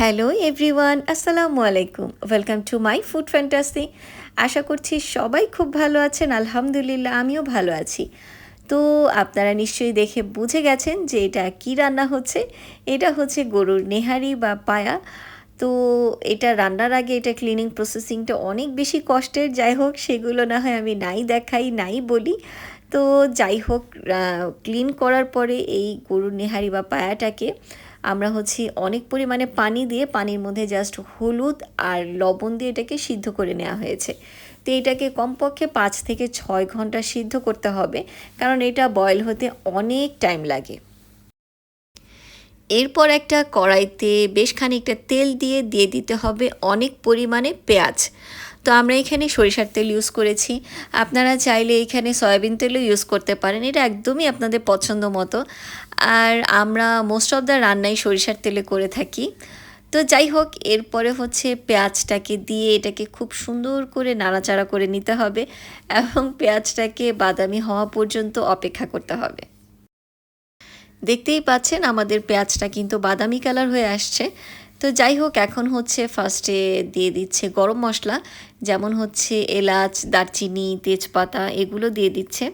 Hello everyone আসসালামু আলাইকুম welcome to my food fantasy আশা করছি সবাই খুব ভালো আছেন। আলহামদুলিল্লাহ, আমিও ভালো আছি। তো আপনারা নিশ্চয়ই দেখে বুঝে গেছেন যে এটা কি রান্না হচ্ছে। এটা হচ্ছে গরুর নেহারি বা পায়া। তো এটা রান্নার আগে এটা ক্লিনিং প্রসেসিংটা অনেক বেশি কষ্টের। যাই হোক, সেগুলো না হয় আমি নাই দেখাই, নাই বলি। তো যাই হোক ক্লিন করার পরে এই গরুর নেহারি বা পায়াটাকে আমরা হচ্ছে অনেক পরিমাণে পানি দিয়ে পানির মধ্যে জাস্ট হলুদ আর লবণ দিয়ে এটাকে সিদ্ধ করে নেওয়া হয়েছে। তো এটাকে কমপক্ষে পাঁচ থেকে ছয় ঘণ্টা সিদ্ধ করতে হবে, কারণ এটা বয়েল হতে অনেক টাইম লাগে। এরপর একটা কড়াইতে বেশ খানিকটা তেল দিয়ে দিয়ে দিতে হবে অনেক পরিমাণে পেঁয়াজ। তো আমরা এখানে সরিষার তেল ইউজ করেছি। আপনারা চাইলে এখানে সয়াবিন তেলও ইউজ করতে পারেন। এটা একদমই আপনাদের পছন্দ মতো। আর আমরা মোস্ট অফ দ্য রান্নাই সরিষার তেলে করে থাকি। তো যাই হোক, এরপরে হচ্ছে পেঁয়াজটাকে দিয়ে এটাকে খুব সুন্দর করে নাড়াচাড়া করে নিতে হবে এবং পেঁয়াজটাকে বাদামি হওয়া পর্যন্ত অপেক্ষা করতে হবে। দেখতেই পাচ্ছেন আমাদের পেঁয়াজটা কিন্তু বাদামি কালার হয়ে আসছে। তো যাই হোক, এখন হচ্ছে ফার্স্টে দিয়ে দিচ্ছে গরম মশলা, যেমন হচ্ছে এলাচ, দারচিনি, তেজপাতা, এগুলো দিয়ে দিচ্ছে।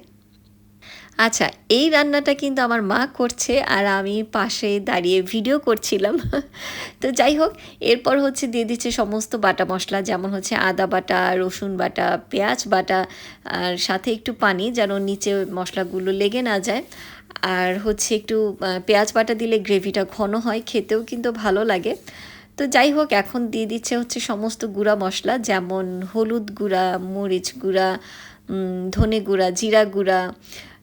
আচ্ছা এই রান্নাটা কিন্তু আমার মা করছে আর আমি পাশে দাঁড়িয়ে ভিডিও করছিলাম। তো যাই হোক, এরপর হচ্ছে দিয়ে দিচ্ছে সমস্ত বাটা মশলা, যেমন হচ্ছে আদা বাটা, রসুন বাটা, পেঁয়াজ বাটা, আর সাথে একটু পানি, যেন নিচে মশলাগুলো লেগে না যায়। আর হচ্ছে একটু পেঁয়াজ বাটা দিলে গ্রেভিটা ঘন হয়, খেতেও কিন্তু ভালো লাগে। তো যাই হোক, এখন দিয়ে দিচ্ছে হচ্ছে সমস্ত গুঁড়া মশলা, যেমন হলুদ গুঁড়া, মরিচ গুঁড়া ধনে গুঁড়া, জিরা গুঁড়া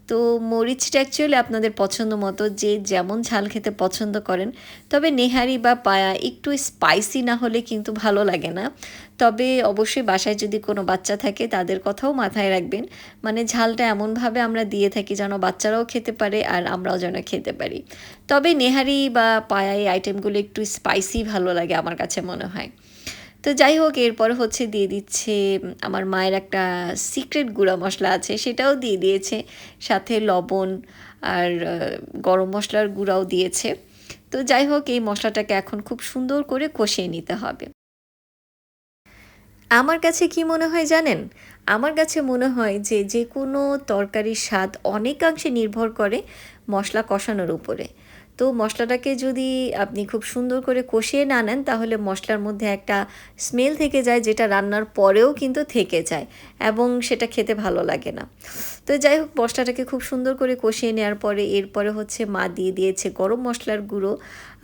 তো মরিচটা অ্যাকচুয়ালি আপনাদের পছন্দ মতো, যে যেমন ঝাল খেতে পছন্দ করেন। তবে নেহারি বা পায়া একটু স্পাইসি না হলে কিন্তু ভালো লাগে না। তবে অবশ্যই বাসায় যদি কোনো বাচ্চা থাকে, তাদের কথাও মাথায় রাখবেন। মানে ঝালটা এমনভাবে আমরা দিয়ে থাকি যেন বাচ্চারাও খেতে পারে আর আমরাও যেন খেতে পারি। তবে নেহারি বা পায়া এই আইটেমগুলো একটু স্পাইসি ভালো লাগে আমার কাছে মনে হয়। তো যাই হোক, এরপর হচ্ছে দিয়ে দিচ্ছে আমার মায়ের একটা সিক্রেট গুঁড়া মশলা আছে, সেটাও দিয়ে দিয়েছে। সাথে লবণ আর গরম মশলার গুঁড়াও দিয়েছে। তো যাই হোক, এই মশলাটাকে এখন খুব সুন্দর করে কষিয়ে নিতে হবে। আমার কাছে কি মনে হয় জানেন? আমার কাছে মনে হয় যে যে কোনো তরকারির স্বাদ অনেকাংশে নির্ভর করে মশলা কষানোর উপরে। তো মশলাটাকে যদি আপনি খুব সুন্দর করে কষিয়ে না নেন, তাহলে মশলার মধ্যে একটা স্মেল থেকে যায়, যেটা রান্নার পরেও কিন্তু থেকে যায় এবং সেটা খেতে ভালো লাগে না। তো যাই হোক, মশলাটাকে খুব সুন্দর করে কষিয়ে নেওয়ার পরে এরপরে হচ্ছে মা দিয়ে দিয়েছে গরম মশলার গুঁড়ো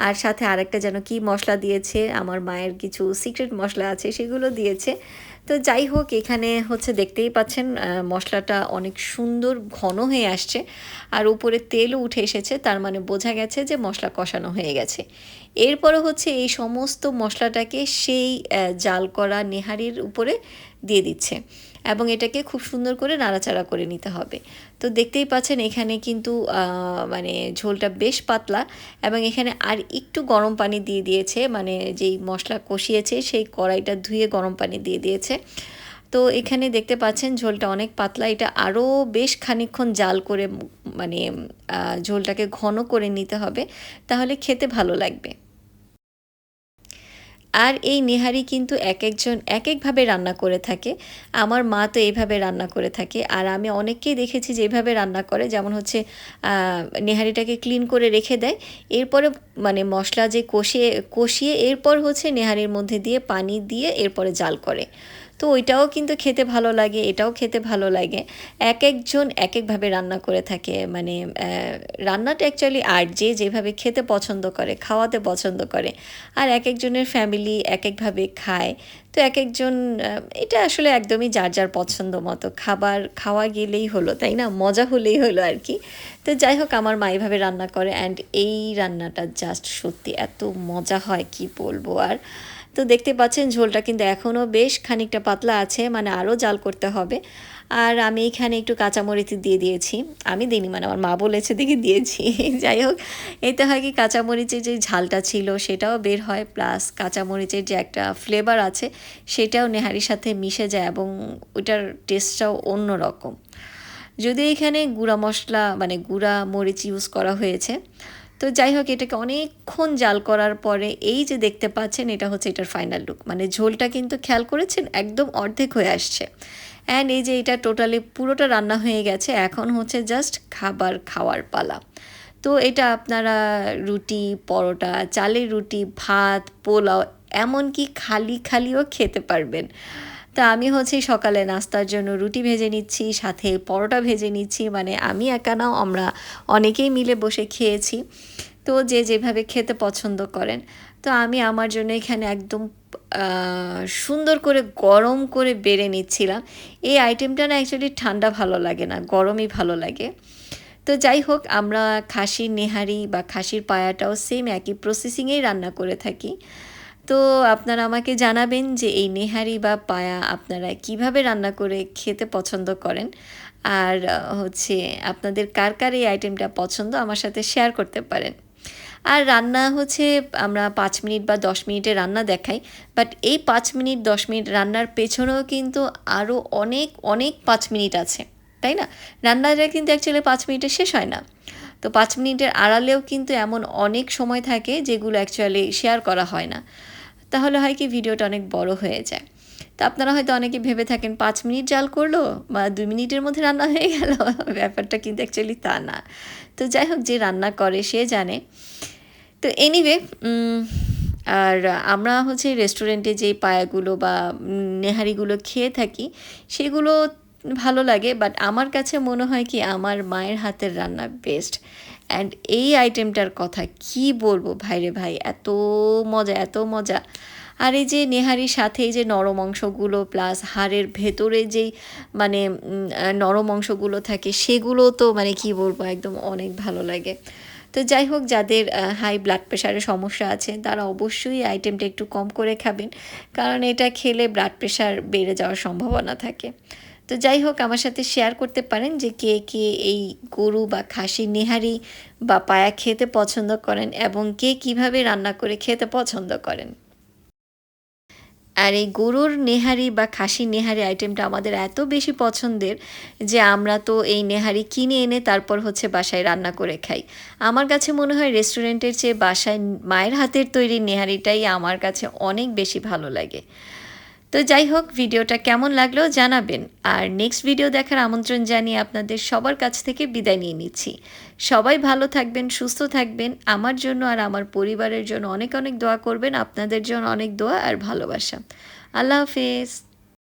আর সাথে আরেকটা যেন কি মশলা দিয়েছে, আমার মায়ের কিছু সিক্রেট মশলা আছে, সেগুলো দিয়েছে। তো যাই হোক, এখানে হচ্ছে দেখতেই পাচ্ছেন মশলাটা অনেক সুন্দর ঘন হয়ে আসছে আর উপরে তেলও উঠে এসেছে, তার মানে বোঝা গেছে যে মশলা কষানো হয়ে গেছে। এরপরে হচ্ছে এই সমস্ত মশলাটাকে সেই জাল করা নেহারির উপরে দিয়ে দিচ্ছে। এবং এটাকে খুব সুন্দর করে নাড়াচাড়া করে নিতে হবে। তো দেখতেই পাচ্ছেন এখানে কিন্তু মানে ঝোলটা বেশ পাতলা এবং এখানে আর একটু গরম পানি দিয়ে দিয়েছে মানে যেই মশলা কষিয়েছে সেই কড়াইটা ধুয়ে গরম পানি দিয়ে দিয়েছে। তো এখানে দেখতে পাচ্ছেন ঝোলটা অনেক পাতলা, এটা আরও বেশ খানিক্ষণ জাল করে মানে ঝোলটাকে ঘন করে নিতে হবে, তাহলে খেতে ভালো লাগবে। আর এই নেহারি কিন্তু এক একজন এক একভাবে রান্না করে থাকে। আমার মা তো এইভাবে রান্না করে থাকে। আর আমি অনেককেই দেখেছি যে এভাবে রান্না করে। যেমন হচ্ছে নেহারিটাকে ক্লিন করে রেখে দেয়। এরপরে মানে মশলা যে কষিয়ে কষিয়ে এরপর হচ্ছে নেহারির মধ্যে দিয়ে পানি দিয়ে এরপরে জাল করে। তো ওইটাও কিন্তু খেতে ভালো লাগে, এটাও খেতে ভালো লাগে। এক একজন এক একভাবে রান্না করে থাকে মানে রান্নাটা অ্যাকচুয়ালি আর যে যেভাবে খেতে পছন্দ করে, খাওয়াতে পছন্দ করে, আর এক একজনের ফ্যামিলি এক একভাবে খায়। তো এক একজন এটা আসলে একদমই যার যার পছন্দ মতো, খাবার খাওয়া গেলেই হলো, তাই না? মজা হলেই হলো আর কি। তো যাই হোক, আমার মা এভাবে রান্না করে অ্যান্ড এই রান্নাটা জাস্ট সত্যি এত মজা হয়, কি বলব আর। তো দেখতে পাচ্ছেন ঝোলটা কিন্তু এখনও বেশ খানিকটা পাতলা আছে মানে আরও জাল করতে হবে। আর আমি এখানে একটু কাঁচামরিচ দিয়ে দিয়েছি। আমি দিইনি মানে আমার মা বলেছে দেখে দিয়েছি। যাই হোক, এতে হয় কি কাঁচামরিচের যে ঝালটা ছিল সেটাও বের হয়, প্লাস কাঁচামরিচের যে একটা ফ্লেভার আছে সেটাও নেহারির সাথে মিশে যায় এবং ওইটার টেস্টটাও অন্য রকম যদি এখানে গুঁড়া মশলা মানে গুঁড়া মরিচ ইউজ করা হয়েছে তো যাই হোক, এটাকে অনেকক্ষণ জাল করার পরে এই যে দেখতে পাচ্ছেন, এটা হচ্ছে এটার ফাইনাল লুক মানে ঝোলটা কিন্তু খেয়াল করেছেন? একদম অর্ধেক হয়ে আসছে। অ্যান্ড এই যে এটা টোটালি পুরোটা রান্না হয়ে গেছে, এখন হচ্ছে জাস্ট খাবার খাওয়ার পালা। তো এটা আপনারা রুটি, পরোটা, চালের রুটি, ভাত, পোলাও, এমনকি খালি খালিও খেতে পারবেন। তা আমি হচ্ছে সকালে নাস্তার জন্য রুটি ভেজে নিচ্ছি, সাথে পরোটা ভেজে নিচ্ছি মানে আমি একা নাও আমরা অনেকেই মিলে বসে খেয়েছি। তো যে যেভাবে খেতে পছন্দ করেন। তো আমি আমার জন্য এখানে একদম সুন্দর করে গরম করে বেড়ে নিচ্ছিলাম। এই আইটেমটা না অ্যাকচুয়ালি ঠান্ডা ভালো লাগে না, গরমই ভালো লাগে। তো যাই হোক, আমরা খাসির নেহারি বা খাসির পায়াটাও সেম একই প্রসেসিংয়েই রান্না করে থাকি। তো আপনারা আমাকে জানাবেন যে এই নেহারি বা পায়া আপনারা কীভাবে রান্না করে খেতে পছন্দ করেন। আর হচ্ছে আপনাদের কার কার এই আইটেমটা পছন্দ আমার সাথে শেয়ার করতে পারেন। আর রান্না হচ্ছে, আমরা পাঁচ মিনিট বা দশ মিনিটে রান্না দেখাই বাট এই পাঁচ মিনিট, দশ মিনিট রান্নার পেছনেও কিন্তু আরও অনেক অনেক পাঁচ মিনিট আছে, তাই না? রান্নাটা কিন্তু অ্যাকচুয়ালি পাঁচ মিনিটে শেষ হয় না। তো পাঁচ মিনিটের আড়ালেও কিন্তু এমন অনেক সময় থাকে যেগুলো অ্যাকচুয়ালি শেয়ার করা হয় না। তাহলে হয় কি ভিডিওটা অনেক বড় হয়ে যায়। তো আপনারা হয়তো অনেকে ভেবে থাকেন, পাঁচ মিনিট জাল করল বা দুই মিনিটের মধ্যে রান্না হয়ে গেল? ব্যাপারটা কিন্তু অ্যাকচুয়ালি তা না। তো যাই হোক, যে রান্না করে সে জানে। তো এনিওয়ে আর আমরা হচ্ছে রেস্টুরেন্টে যে পায়াগুলো বা নেহারিগুলো খেয়ে থাকি, সেগুলো ভালো লাগে বাট আমার কাছে মনে হয় কি আমার মায়ের হাতের রান্না বেস্ট অ্যান্ড এই আইটেমটার কথা কি বলব? ভাইরে ভাই, এত মজা এত মজা। আর এই যে নেহারির সাথে যে নরম অংশগুলো প্লাস হাড়ের ভেতরে যেই মানে নরম অংশগুলো থাকে, সেগুলো তো মানে কি বলব, একদম অনেক ভালো লাগে। তো যাই হোক, যাদের হাই ব্লাড প্রেশারের সমস্যা আছে, তারা অবশ্যই আইটেমটা একটু কম করে খাবেন। কারণ এটা খেলে ব্লাড প্রেশার বেড়ে যাওয়ার সম্ভাবনা থাকে। তো যাই হোক, আমার সাথে শেয়ার করতে পারেন যে কে কে এই গরু বা খাসি নেহারি বা পায়া খেতে পছন্দ করেন এবং কে কীভাবে রান্না করে খেতে পছন্দ করেন। আর এই গরুর নেহারি বা খাসি নেহারি আইটেমটা আমাদের এত বেশি পছন্দের যে আমরা তো এই নেহারি কিনে এনে তারপর হচ্ছে বাসায় রান্না করে খাই। আমার কাছে মনে হয় রেস্টুরেন্টের চেয়ে বাসায় মায়ের হাতের তৈরি নেহারিটাই আমার কাছে অনেক বেশি ভালো লাগে। তো যাই হোক, ভিডিওটা কেমন লাগল জানাবেন। আর নেক্সট ভিডিও দেখার আমন্ত্রণ জানিয়ে আপনাদের সবার কাছ থেকে বিদায় নিয়ে নিচ্ছি। সবাই ভালো থাকবেন, সুস্থ থাকবেন। আমার জন্য আর আমার পরিবারের জন্য অনেক অনেক দোয়া করবেন। আপনাদের জন্য অনেক দোয়া আর ভালোবাসা। আল্লাহ হাফেজ।